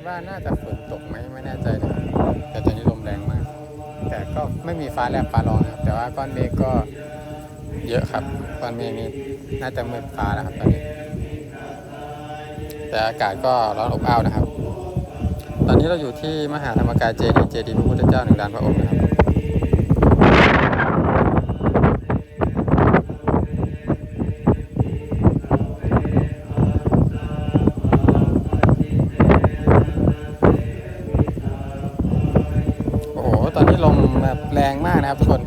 ดว่าน่าจะฝนตกไหมไม่แน่ใจนะแต่ตอนนี้ลมแรงมาก แต่ก็ไม่มีฟ้าแลบฟ้าร้องนะครับแต่ว่าก้อนเมฆก็เยอะครับก้อนเมฆนี้น่าจะมืดฟ้าแล้วครับตอนนี้ แต่อากาศก็ร้อนอบอ้าวนะครับ ตอนนี้เราอยู่ที่มหาธรรมกายเจดีย์เจดีย์พระพุทธเจ้าหนึ่งดานพระองค์นะครับ โอ้โห ตอนนี้ลมแบบแรงมากนะครับทุกคน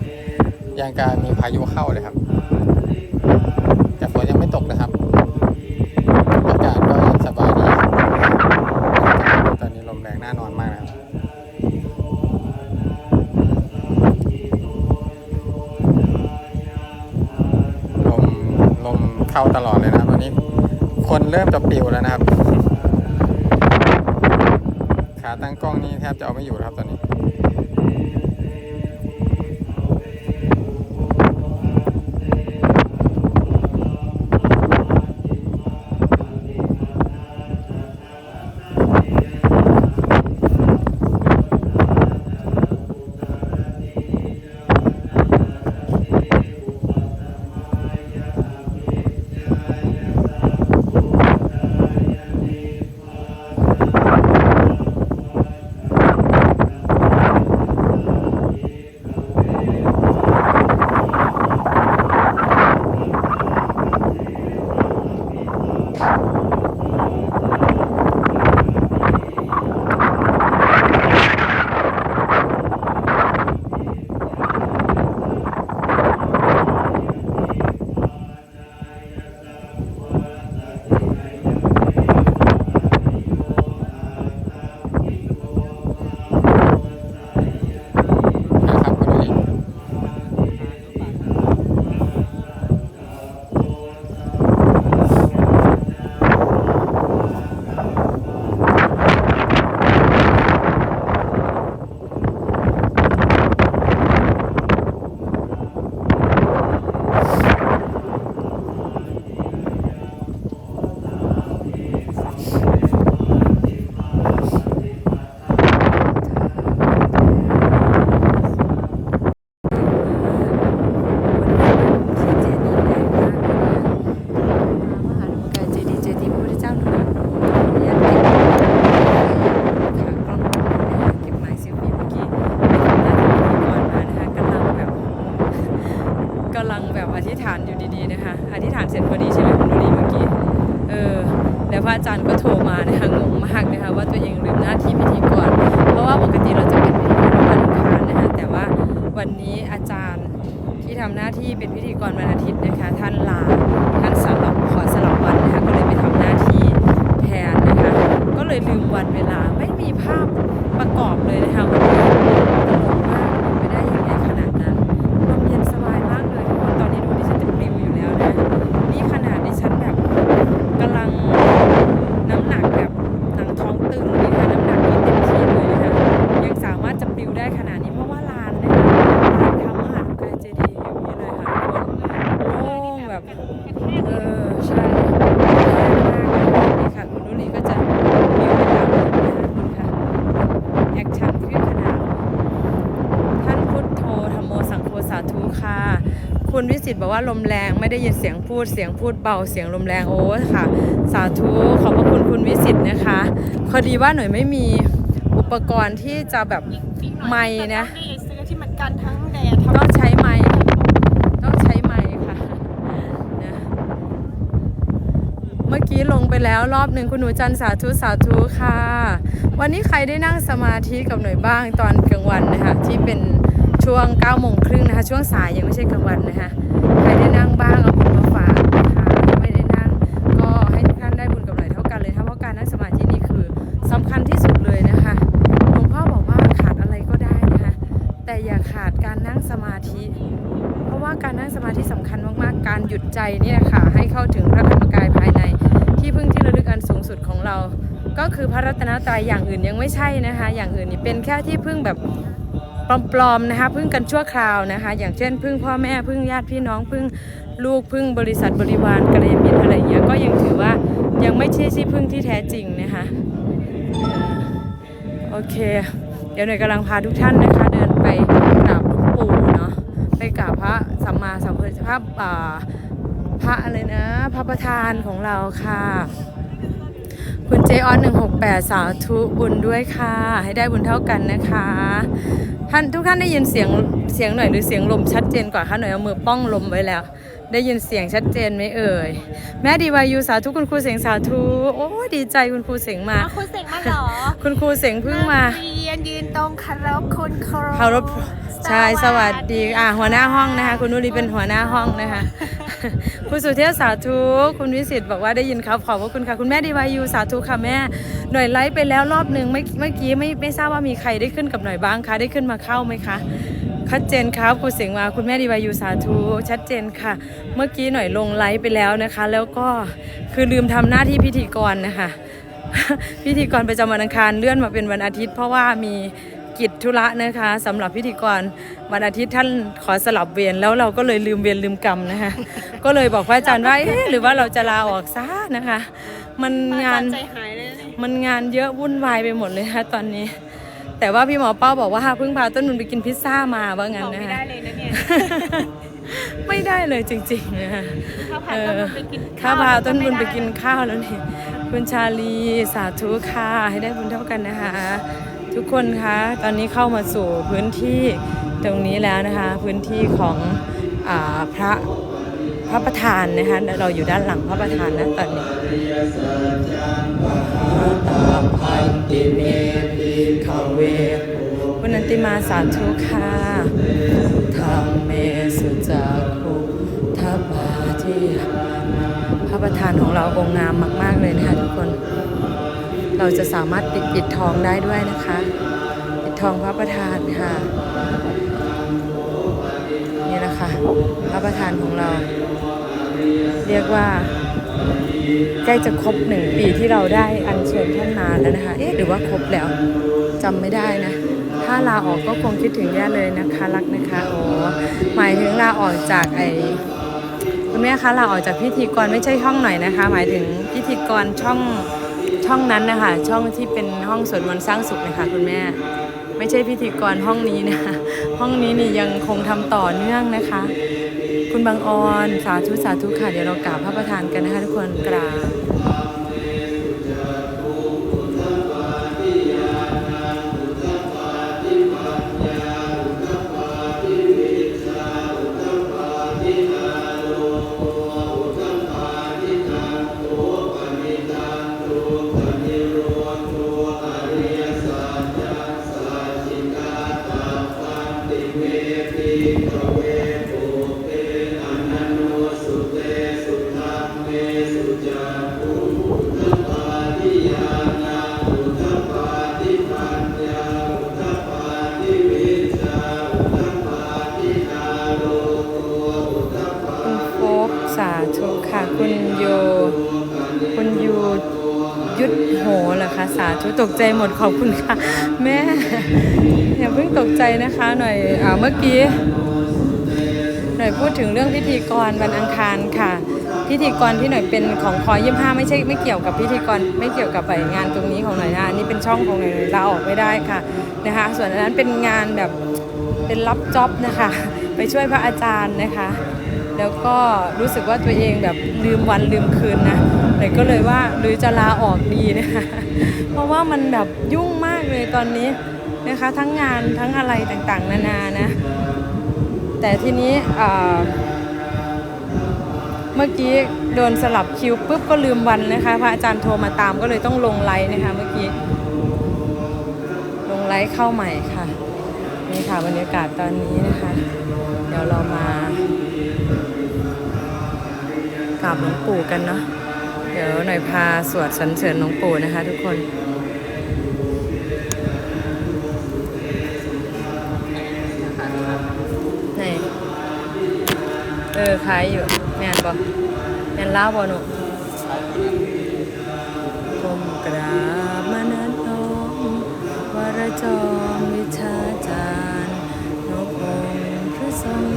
ยังการมีพายุเข้าเลยครับ แต่ฝนยังไม่ตกนะครับ อากาศก็ยังสบายดีครับตอนนี้ลมแรง นะครับลมลมเข้าตลอดเลยนะตอนนี้ คนเริ่มจะปิวแล้วนะครับ ขาตั้งกล้องนี่แทบจะเอาไม่อยู่ครับตอนนี้ วันเวลาไม่มีภาพประกอบเลยนะคะวันนี้ สิทบอกว่าลมแรงไม่ได้ยินเสียงพูดเสียงพูดเบาเสียงลมแรงโอ้ค่ะ สาธุขอบพระคุณคุณวิสิตนะคะพอดีว่าหน่อยไม่มีอุปกรณ์ที่จะแบบไม้นะต้องใช้ไม้ต้องใช้ไม้ค่ะเมื่อกี้ลงไปแล้วรอบหนึ่งคุณหนูจันสาธุสาธุค่ะ วันนี้ใครได้นั่งสมาธิกับหน่อยบ้างตอนกลางวันนะคะที่เป็นช่วง9โมงครึ่งนะคะ ช่วงสายยังไม่ใช่กลางวันนะคะ ใครได้นั่งบ้างเอาบุญมาฝากนะคะไม่ได้นั่งก็ให้ทุกท่านได้บุญกับหน่อยเท่ากันเลยเพราะการนั่งสมาธินี่คือสำคัญที่สุดเลยนะคะหลวงพ่อบอกว่าขาดอะไรก็ได้นะคะแต่อย่าขาดการนั่งสมาธิ เพราะว่าการนั่งสมาธิสำคัญมากๆ การหยุดใจนี่ยค่ะให้เข้าถึงพระธรรมกายภายใน ที่พึ่งที่ระลึกอันสูงสุดของเรา ก็คือพระรัตนตรัยอย่างอื่นยังไม่ใช่นะคะ อย่างอื่นนี่เป็นแค่ที่พึ่งแบบ ปลอมๆนะคะพึ่งกันชั่วคราวนะคะ อย่างเช่นพึ่งพ่อแม่พึ่งญาติพี่น้องพึ่งลูกพึ่งบริษัทบริวารกัลยมิตรอะไรเงี้ยก็ยังถือว่ายังไม่ใช่ที่พึ่งที่แท้จริงนะคะโอเค เดี๋ยวหน่อยกำลังพาทุกท่านนะคะ เดินไปกราบหลวงปู่เนาะไปกราบพระสัมมาสัมพุทธภาพอ่าพระอะไรนะ พระประธานของเราค่ะ คุณเจออน168สาธุบุญด้วยค่ะ ให้ได้บุญเท่ากันนะคะ ท่านทุกท่านได้ยินเสียงเสียงหน่อยหรือเสียงลมชัดเจนกว่าคะหน่อยเอามือป้องลมไว้แล้ว ได้ยินเสียงชัดเจนไหมเอ่ย แม่ดีวายูสาธุคุณครูเสียงสาธุโอ้ดีใจคุณครูเสียงมา อ้าวคุณเสกมาเหรอคุณครูเสียงเพิ่งมานักเรียนยืนตรงเคารพคุณครู เคารพ ใช่สวัสดีอ่าหัวหน้าห้องนะคะ คุณนุรีเป็นหัวหน้าห้องนะคะ คุณสุเทพสาธุคุณวิสิตบอกว่าได้ยินครับขอบพระคุณค่ะคุณแม่ดีวายูสาธุค่ะแม่ หน่อยไลฟ์ไปแล้วรอบหนึ่งไม่เมื่อกี้ไม่ไม่ทราบว่ามีใครได้ขึ้นกับหน่อยบ้างคะได้ขึ้นมาเข้าไหมคะชัดเจนครับคุณเสียงมาคุณแม่ดีวายูสาธุชัดเจนค่ะ เมื่อกี้หน่อยลงไลฟ์ไปแล้วนะคะ แล้วก็คือลืมทำหน้าที่พิธีกรนะคะพิธีกรประจำวันอังคารเลื่อนมาเป็นวันอาทิตย์ เพราะว่ามี กิจธุระนะคะสำหรับพิธีกรวันอาทิตย์ท่านขอสลับเวรแล้วเราก็เลยลืมเวรลืมกรรมนะคะ ก็เลยบอกพระอาจารย์ว่าเอ๊ะหรือว่าเราจะลาออกซะนะคะ มันงานใจหายเลยนะมันงานเยอะวุ่นวายไปหมดเลยค่ะตอนนี้ แต่ว่าพี่หมอเป้าบอกว่าเพิ่งพาต้นนุนไปกินพิซซ่ามาว่างั้นบอกนะไม่คะได้เลยนะเนี่ยไม่ได้เลยจริงๆนะคะข้าวผัดต้นบุญไปกินข้าพาต้นบุญไปกินข้าวแล้วนี่คุณชาลีสาธุค่ะให้ได้บุญเท่ากันนะคะ ทุกคนคะ ตอนนี้เข้ามาสู่พื้นที่ตรงนี้แล้วนะคะ พื้นที่ของอพระพระประธานนะคะเราอยู่ด้านหลังพระประธานนะตอนนี้มขเวคุณนันติมาสาธุค่ะธรรมเมสุจักขุทัปปาทิพระประธานของเราองค์งามมาก ๆ เลยนะคะทุกคน เราจะสามารถปิดปิดทองได้ด้วยนะคะ ปิดทองพระประธานค่ะนี่นะคะพระประธานของเรา เรียกว่า ใกล้จะครบหนึ่งปีที่เราได้อัญเชิญท่านมาแล้วนะคะ เอ๊ะหรือว่าครบแล้วจำไม่ได้นะถ้าลาออกก็คงคิดถึงแย่เลยนะคะรักนะคะโอ้หมายถึงลาออกจากไอคุณแม่คะเราออกจากพิธีกรไม่ใช่ห้องหน่อยนะคะ หมายถึงพิธีกรช่อง ช่องนั้นนะคะช่องที่เป็นห้องสวดมนต์สร้างสุขนะคะคุณแม่ ไม่ใช่พิธีกรห้องนี้นะห้องนี้นี่ยังคงทำต่อเนื่องนะคะ คุณบางออนสาธุสาธุค่ะเดี๋ยวเรากราบพระประธานกันนะคะทุกคนกราบ สาธุค่ะ คุณโย คุณยูยุดโหเหรอคะสาธุตกใจหมดขอบคุณค่ะ แม่ อย่าเพิ่งตกใจนะคะหน่อยอ่าเมื่อกี้ หน่อยพูดถึงเรื่องพิธีกรวันอังคารค่ะ พิธีกรที่หน่อยเป็นของคอยี่ห้าไม่ใช่ไม่เกี่ยวกับพิธีกรไม่เกี่ยวกับไปงานตรงนี้ของหน่อยนะอันนี่เป็นช่องของหน่อยลาออกไม่ได้ค่ะนะคะ ส่วนอันนั้นเป็นงานแบบเป็นรับจ็อบนะคะ ไปช่วยพระอาจารย์นะคะ แล้วก็รู้สึกว่าตัวเองแบบลืมวันลืมคืนนะหน่อยก็เลยว่าหรือจะลาออกดีนะคะ เพราะว่ามันแบบยุ่งมากเลยตอนนี้นะคะ ทั้งงานทั้งอะไรต่างๆ นานานะ แต่ทีนี้เอ่อ เมื่อกี้โดนสลับคิวปุ๊บก็ลืมวันนะคะ พระอาจารย์โทรมาตามก็เลยต้องลงไลน์นะคะ เมื่อกี้ ลงไลฟ์เข้าใหม่ค่ะ นี่ค่ะบรรยากาศตอนนี้นะคะ เดี๋ยวเรามากราบหลวงปู่กันเนาะเดี๋ยวหน่อยพาสวดสรรเสริญหลวงปู่นะคะ ทุกคนไหนเออขายอยู่ นบ่แม่นลาวบ่หนูก้มกราบมานันน้อมวรจอมวิชาจารย์นกองพระทรง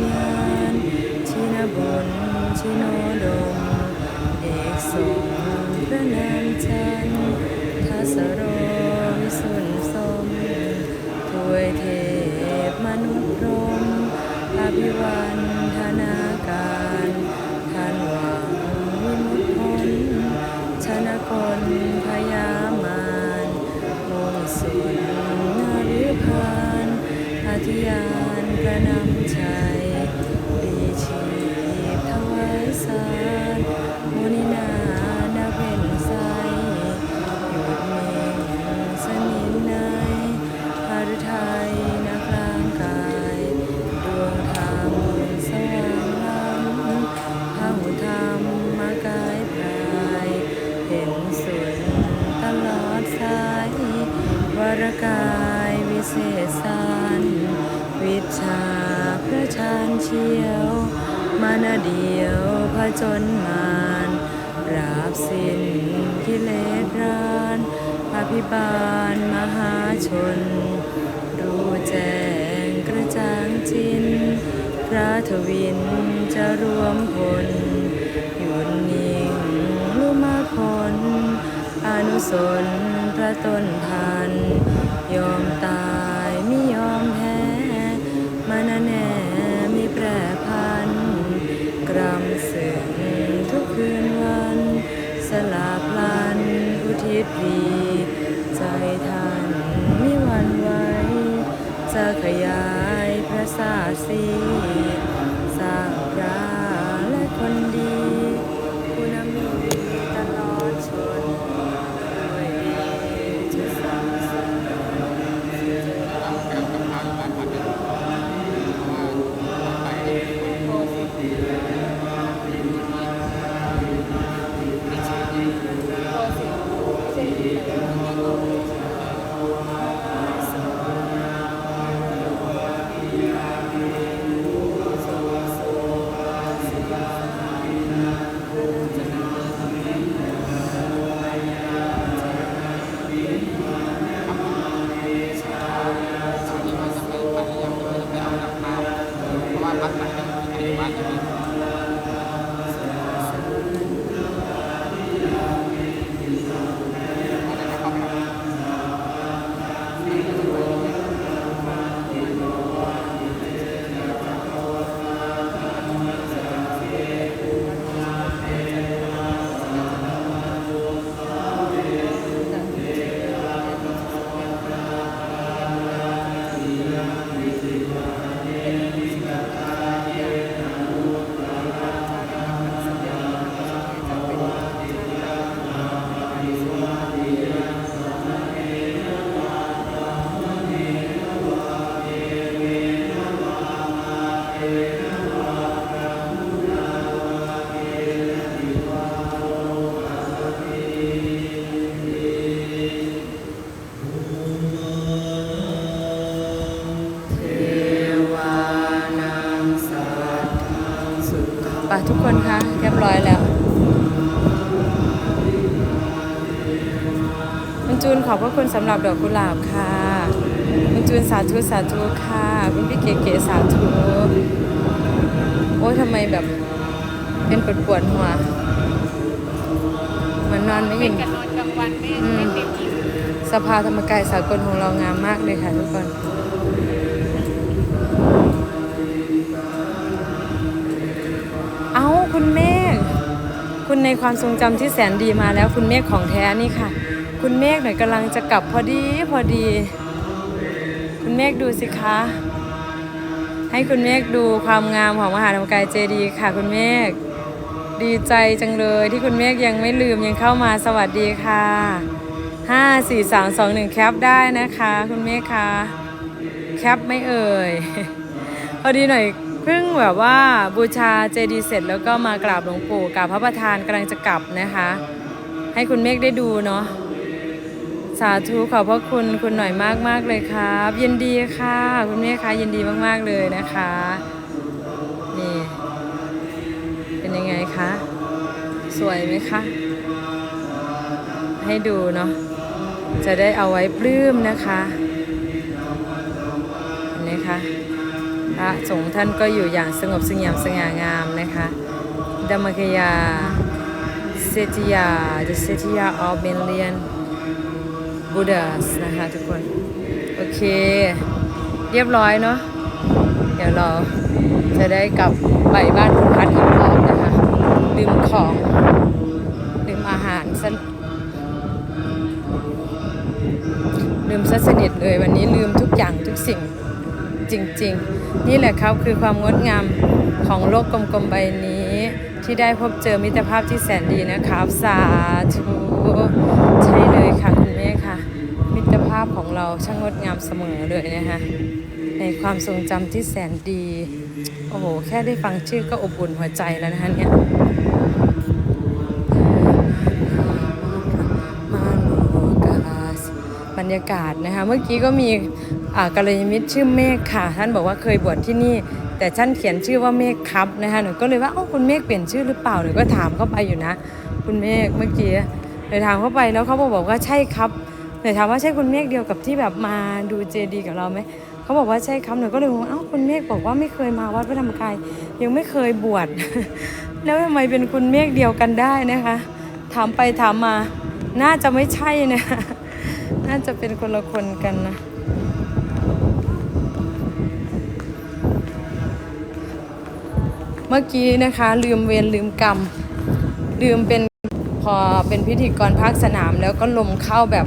ลอดสายวรกายวิเศษสารวิชาพระชานเชียวมานาเดียวผจญมารราบสิ้นกิเลสรานอภิบาลมหาชน รู้แจ้งกระจ่างจิน พระทวินจะรวมพลหยุดนิ่งลุมาพล อนุสนพระตนทันยอมตายไม่ยอมแพ้มานแน่ไมีแปรพันกรำสึงทุกคืนวัน สลาพลันอุทิศพรีใจท่านมิหวันไหวจะขยายพระศาสีสร้างพระและคนดี คุณสำหรับดอกกุหลาบค่ะ คุณจูนสาธุสาธุค่ะ คุณพี่เก๋ๆสาธุโอ้ยทำไมแบบเป็นปวดปวดๆหัวเหมันนอนไม่เป็อิ่นมกันนอนกลางวันไม่ไม่เต็มอิ่มสภาธรรมกายสากลของเรางามมากเลยค่ะทุกคนเอ้าคุณเมฆ คุณในความทรงจำที่แสนดีมาแล้วคุณเมฆของแท้นี่ค่ะ คุณเมฆหน่อยกำลังจะกลับพอดีพอดี คุณเมฆดูสิคะ ให้คุณเมฆดูความงามของมหาธรรมกายเจดีค่ะ คุณเมฆดีใจจังเลยที่คุณเมฆยังไม่ลืมยังเข้ามาสวัสดีค่ะห้าสี่สามสองหนึ่งแคปได้นะคะ คุณเมฆคะแคปไม่เอ่ยพอดีหน่อย เพิ่งแบบว่าบูชาเจดีเสร็จแล้วก็มากราบหลวงปู่กราบพระประธานกำลังจะกลับนะคะ ให้คุณเมฆได้ดูเนาะสาธุขอบพระคุณคุณหน่อยมากมากเลยครับยินดีค่ะ คุณเมฆคะยินดีมากๆเลยนะคะนี่เป็นยังไงคะสวยไหมคะให้ดูเนาะจะได้เอาไว้ปลื้มนะคะเห็นไหมคะ พระสงฆ์ท่านก็อยู่อย่างสงบสงบสง่างามนะคะดัมกยาเซติยา the Setia of million Buddhas นะคะทุกคน โอเค เรียบร้อยเนาะเดี๋ยวเราจะได้กลับไปบ้านคุณพัดอีกรอบนะคะลืมของลืมอาหารซะลืมซะสนิทเลยวันนี้ลืมทุกอย่างทุกสิ่งจริง ๆ นี่แหละครับคือความงดงามของโลกกลมๆใบนี้ ที่ได้พบเจอมิตรภาพที่แสนดีนะครับสาธุใช่เลยค่ะคุณแม่ค่ะ มิตรภาพของเราช่างงดงามเสมอเลยนะคะในความทรงจำที่แสนดี โอ้โห แค่ได้ฟังชื่อก็อบอุ่นหัวใจแล้วนะคะเนี่ยมาโลกาสบรรยากาศนะคะ เมื่อกี้ก็มี กัลยาณมิตรชื่อเมฆค่ะ ท่านบอกว่าเคยบวชที่นี่ แต่ท่านเขียนชื่อว่าเมฆครับนะคะหนูก็เลยว่าเอ้าคุณเมฆเปลี่ยนชื่อหรือเปล่าหนูก็ถามเข้าไปอยู่นะ คุณเมฆเมื่อกี้เลยถามเข้าไปแล้วเขาบอกว่าใช่ครับเลยถามว่าใช่คุณเมฆเดียวกับที่แบบมาดูเจดีกับเราไหมเขาบอกว่าใช่ครับหนูก็เลยงงเอ้าคุณเมฆบอกว่าไม่เคยมาวัดพระธรรมกายยังไม่เคยบวชแล้วทำไมเป็นคุณเมฆเดียวกันได้นะคะ ถามไปถามมา น่าจะไม่ใช่นะ น่าจะเป็นคนละคนกันนะ เมื่อกี้นะคะ ลืมเวรลืมกรรม ลืมเป็นพอเป็นพิธีกรภาคสนามแล้วก็ลมเข้าแบบ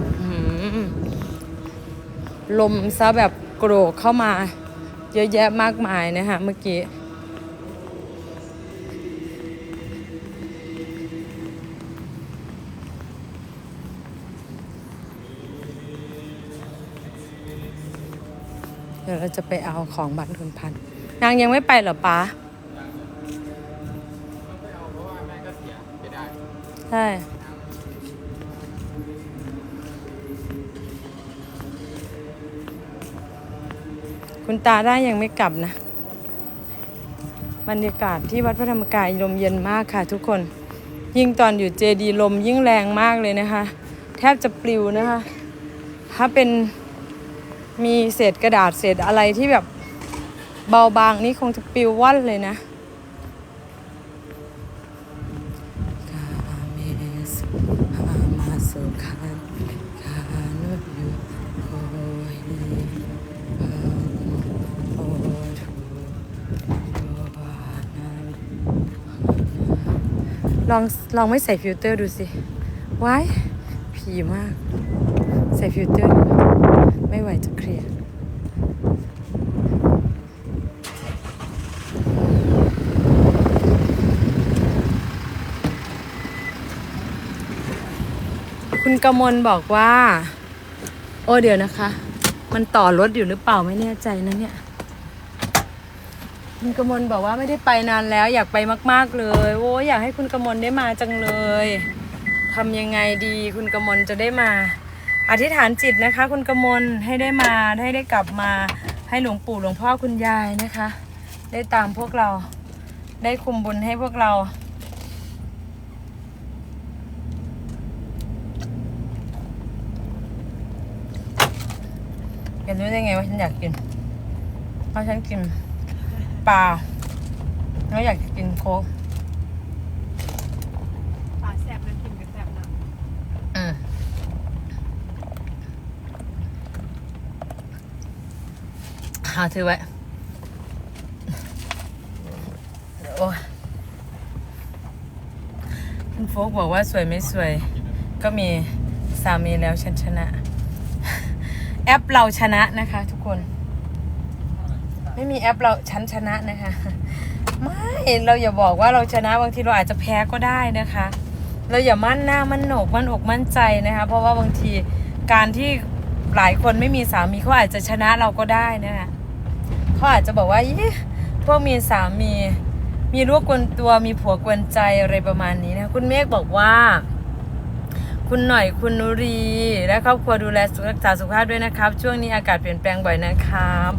ลมซะแบบโกรกเข้ามาเยอะแยะมากมายนะคะเมื่อกี้เดี๋ยวเราจะไปเอาของบัตรทุนพันนางยังไม่ไปเหรอป๊า ใช่คุณตาได้ยังไม่กลับนะ บรรยากาศที่วัดพระธรรมกายลมเย็นมากค่ะทุกคน ยิ่งตอนอยู่เจดีลมยิ่งแรงมากเลยนะคะ แทบจะปลิวนะคะ ถ้าเป็นมีเศษกระดาษเศษอะไรที่แบบเบาบางนี่คงจะปลิวว่อนเลยนะ ลองลองไม่ใส่ฟิลเตอร์ดูสิว้ายผีมาก ใส่ฟิลเตอร์ ไม่ไหวจะเคลียร์คุณกมลบอกว่า โอ้เดี๋ยวนะคะ มันต่อรถอยู่หรือเปล่าไม่แน่ใจนะเนี่ย คุณกมลบอกว่าไม่ได้ไปนานแล้ว อยากไปมาก ๆ เลยโอ้อยากให้คุณกมลได้มาจังเลยทำยังไงดีคุณกมลจะได้มา อธิษฐานจิตนะคะ คุณกมลให้ได้มาให้ได้กลับมาให้หลวงปู่หลวงพ่อคุณยายนะคะ ได้ตามพวกเรา ได้คุมบุญให้พวกเราแกรู้ได้ไงว่าฉันอยากกินเพราะฉันกิน ปลาแล้วอยากจะกินโค้กปลาแซ่บน้ำกินกับแซ่บนะอืมหาถือไว้ โอ้ยคุณโฟกบอกว่าสวยไม่สวย ก็มีสามีแล้วฉันชนะ แอปเราชนะนะคะทุกคน ไม่มีแอปเราฉันชนะนะคะ ไม่เราอย่าบอกว่าเราชนะบางทีเราอาจจะแพ้ก็ได้นะคะ เราอย่ามั่นหน้ามั่นโหนกมั่นอกมั่นใจนะคะ เพราะว่าบางทีการที่หลายคนไม่มีสามีเขาอาจจะชนะเราก็ได้นะคะเขาอาจจะบอกว่ายี่พวกมีสามีมีลูกกวนตัวมีผัวกวนใจอะไรประมาณนี้นะคุณเมฆบอกว่า คุณหน่อยคุณนุรี และครอบครัวดูแลรักษาสุขภาพด้วยนะครับ ช่วงนี้อากาศเปลี่ยนแปลงบ่อยนะครับ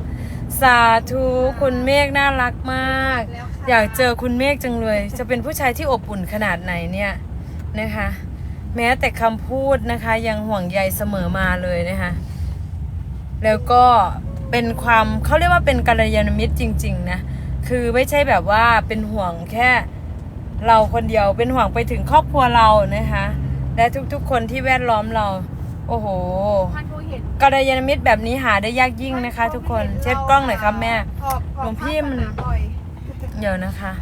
สาธุคุณเมฆน่ารักมาก อยากเจอคุณเมฆจังเลย จะเป็นผู้ชายที่อบอุ่นขนาดไหนเนี่ยนะคะ แม้แต่คำพูดนะคะ ยังห่วงใยเสมอมาเลยนะคะ แล้วก็เป็นความเขาเรียกว่าเป็นกัลยาณมิตรจริง ๆ นะ คือไม่ใช่แบบว่าเป็นห่วงแค่เราคนเดียวเป็นห่วงไปถึงครอบครัวเรานะคะ และทุกๆคนที่แวดล้อมเรา โอ้โหท่าน ผู้เห็นกัลยาณมิตรแบบนี้หาได้ยากยิ่งนะคะ ทุกคนเช็ดกล้องหน่อยครับแม่ออกออกหลวงพี่มันภาคสาบ่อยเดี๋ยวนะคะ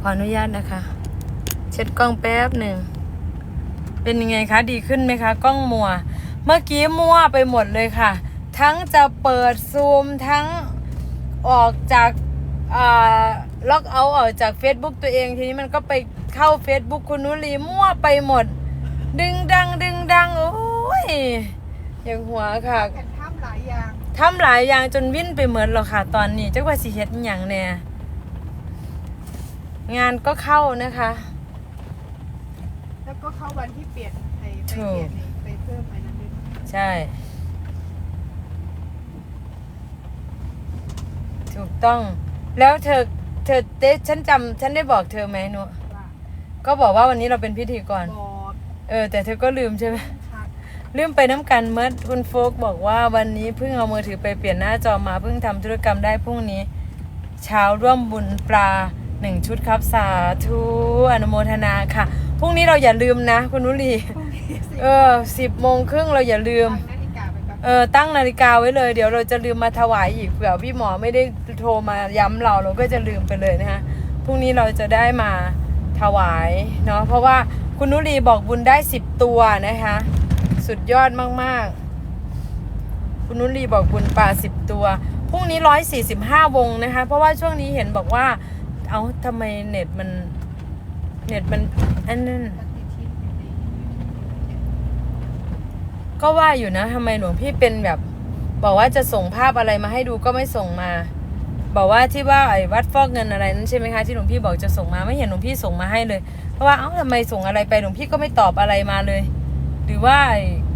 ขออนุญาตนะคะ เช็ดกล้องแป๊บหนึ่งเป็นยังไงคะดีขึ้นไหมคะ กล้องมัว เมื่อกี้มั่วไปหมดเลยค่ะ ทั้งจะเปิดซูมทั้งออกจากล็อกเอาออกจาก Facebook ตัวเองทีนี้มันก็ไปเข้า Facebook คุณนุรีมั่วไปหมด ดึงดังดึงดังโอ้ ยอย่างหัวค่ะแผ่นถ้ำหลายอย่างทำหลายอย่างจนวิ่นไปเหมือนหรอกค่ะ ตอนนี้จักว่าสิเฮ็ดอหย่างแน่งานก็เข้านะคะ แล้วก็เข้าวันที่เปลี่ยนไปไปถูเปลี่กยนไปเพิ่มไปนั้นด้วยใช่ ถูกต้อง แล้วเธอเธอเต้ฉันจำฉันได้บอกเธอไหมหนุว่าก็บอกว่าวันนี้เราเป็นพิธีกร บอกเออ แต่เธอก็ลืมใช่ไหมค่ะ ลืมไปน้ำกันเมื่อคุณโฟกบอกว่าวันนี้เพิ่งเอามือถือไปเปลี่ยนหน้าจอมาเพิ่งทำธุรกรรมได้พรุ่งนี้ เช้าร่วมบุญปลาหนึ่งชุดครับสาธุอนุโมทนาค่ะพรุ่งนี้เราอย่าลืมนะ คุณนุลีพรุ่งนี้สิเออสิบโมงครึ่งเราอย่าลืมวางนาฬิกาไปแบบเออตั้งนาฬิกาไว้เลย เดี๋ยวเราจะลืมมาถวายอีกเผื่อพี่หมอไม่ได้โทรมาย้ำเราเราก็จะลืมไปเลยนะคะพรุ่งนี้เราจะได้มาถวายเนาะเพราะว่าคุณนุรีบอกบุญได้สิบตัวนะคะ สุดยอดมากๆ คุณนุรีบอกบุญปลาสิบตัวพรุ่งนี้ร้อยสี่สิบห้าวงนะคะ เพราะว่าช่วงนี้เห็นบอกว่า เอาทำไมเน็ตมัน เน็ตมันอันนั้นก็ว่าอยู่นะทำไมหลวงพี่เป็นแบบ บอกว่าจะส่งภาพอะไรมาให้ดูก็ไม่ส่งมา บอกว่าที่ว่าไอ้วัดฟอกเงินอะไรนั่นใช่ไหมคะที่หลวงพี่บอกจะส่งมาไม่เห็นหลวงพี่ส่งมาให้เลย เพราะว่าเอ้าทำไมส่งอะไรไปหลวงพี่ก็ไม่ตอบอะไรมาเลย หรือว่า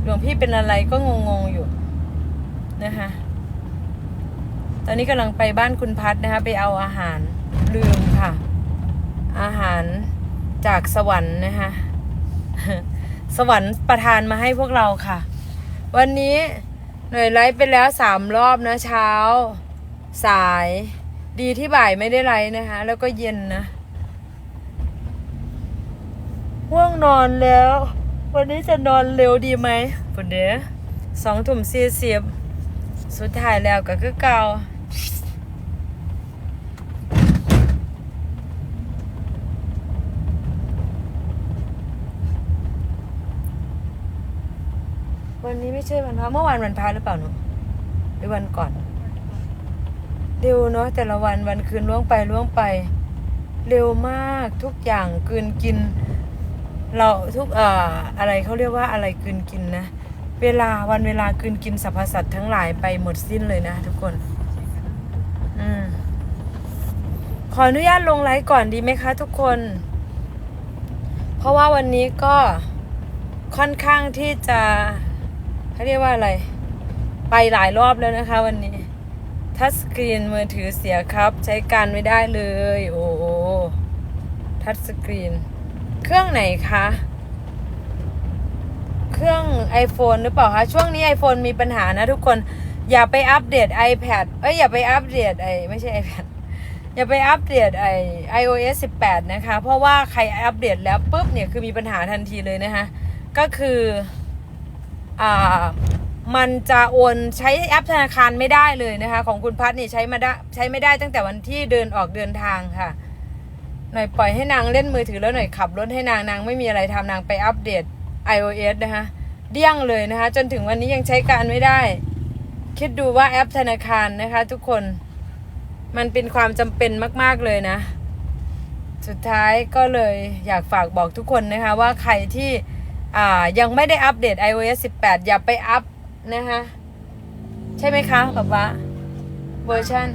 หลวงพี่เป็นอะไรก็งงๆอยู่นะคะตอนนี้กำลังไปบ้านคุณพัฒนะคะไปเอาอาหารลืมค่ะ อาหารจากสวรรค์นะคะสวรรค์ประทานมาให้พวกเราค่ะ วันนี้หน่วยไลฟ์ไปแล้วสามรอบนะเช้า สายดีที่บ่ายไม่ได้ไลฟ์นะคะ แล้วก็เย็นนะว่วงนอนแล้ว วันนี้จะนอนเร็วดีไหมปุ่นเด้อสองทุ่มสี่สิบสุดท้ายแล้วก็คือเก่าวันนี้ไม่ใช่วันพระเมื่อวานวันพระหรือเปล่าหนูหรือวันก่อนเร็วเนาะแต่ละวันวันคืนล่วงไปล่วงไป เร็วมากทุกอย่างกลืนกิน เราทุกเอ่ออะไรเขาเรียกว่าอะไรกืนกินนะ เวลาวันเวลากืนกินสรรพสัตว์ทั้งหลายไปหมดสิ้นเลยนะทุกคน อืมขออนุญาตลงไลฟ์ก่อนดีไหมคะทุกคน เพราะว่าวันนี้ก็ค่อนข้างที่จะเขาเรียกว่าอะไร ไปหลายรอบแล้วนะคะ วันนี้ทัชสกรีนมือถือเสียครับ ใช้การไม่ได้เลย โอ้ทัชสกรีน เครื่องไหนคะ เครื่อง iPhone หรือเปล่าคะ ช่วงนี้ iPhone มีปัญหานะทุกคน อย่าไปอัปเดต iPad เอ้ยอย่าไปอัปเดตไอไม่ใช่ iPad อย่าไปอัปเดตไอ iOS 18 นะคะ เพราะว่าใครอัปเดตแล้วปุ๊บเนี่ยคือมีปัญหาทันทีเลยนะคะ ก็คืออ่ามันจะโอนใช้แอปธนาคารไม่ได้เลยนะคะ ของคุณพัฒน์นี่ใช้มาได้ใช้ไม่ได้ตั้งแต่วันที่เดินออกเดินทางค่ะ หน่อยปล่อยให้นางเล่นมือถือแล้วหน่อยขับรถให้นางนางไม่มีอะไรทำนางไปอัปเดต iOS นะคะเดี้ยงเลยนะคะ จนถึงวันนี้ยังใช้การไม่ได้ คิดดูว่าแอปธนาคารนะคะ ทุกคนมันเป็นความจำเป็นมาก ๆเลยนะ สุดท้ายก็เลยอยากฝากบอกทุกคนนะคะ ว่าใครที่ยังไม่ได้อัปเดต iOS 18 อย่าไปอัพนะคะ ใช่ไหมคะป๊าป๊าเวอร์ชัน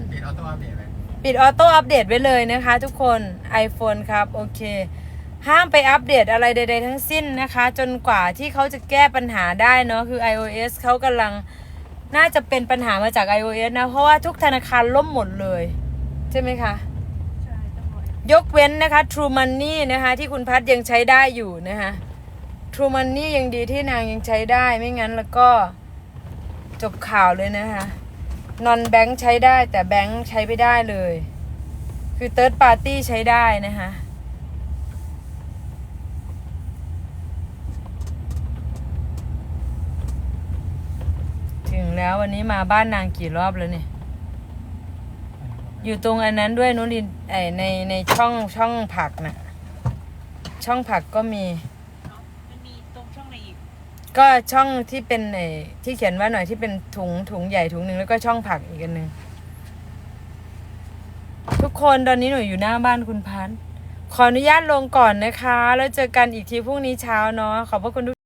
ปิดออโต้อัปเดตเลยปิดออโต้อัปเดตไว้เลยนะคะทุกคน iPhone ครับโอเค ห้ามไปอัปเดตอะไรใด ๆ ทั้งสิ้นนะคะ จนกว่าที่เขาจะแก้ปัญหาได้เนาะคือ iOS เขากำลังน่าจะเป็นปัญหามาจาก iOS นะ เพราะว่าทุกธนาคารล่มหมดเลย ใช่ไหมคะใช่ต้องรอยกเว้นนะคะ True Money นะคะ ที่คุณพัดยังใช้ได้อยู่นะคะ True Money ยังดีที่นางยังใช้ได้ไม่งั้นแล้วก็จบข่าวเลยนะคะ นอนแบงค์ใช้ได้แต่แบงค์ใช้ไม่ได้เลย คือ Third Party ใช้ได้นะคะถึงแล้ววันนี้มาบ้านนางกี่รอบแล้วเนี่ย อยู่ตรงอันนั้นด้วยนุลินไอในในช่องช่องผักน่ะ ช่องผักก็มี มันมีตรงช่องไหนอีก ก็ช่องที่เป็นไอที่เขียนว่าหน่อยที่เป็นถุงถุงใหญ่ถุงหนึ่งแล้วก็ช่องผักอีกอันหนึ่งทุกคนตอนนี้หนูอยู่หน้าบ้านคุณพันธ์ขออนุญาตลงก่อนนะคะ แล้วเจอกันอีกทีพรุ่งนี้เช้าเนาะขอบพระคุณทุก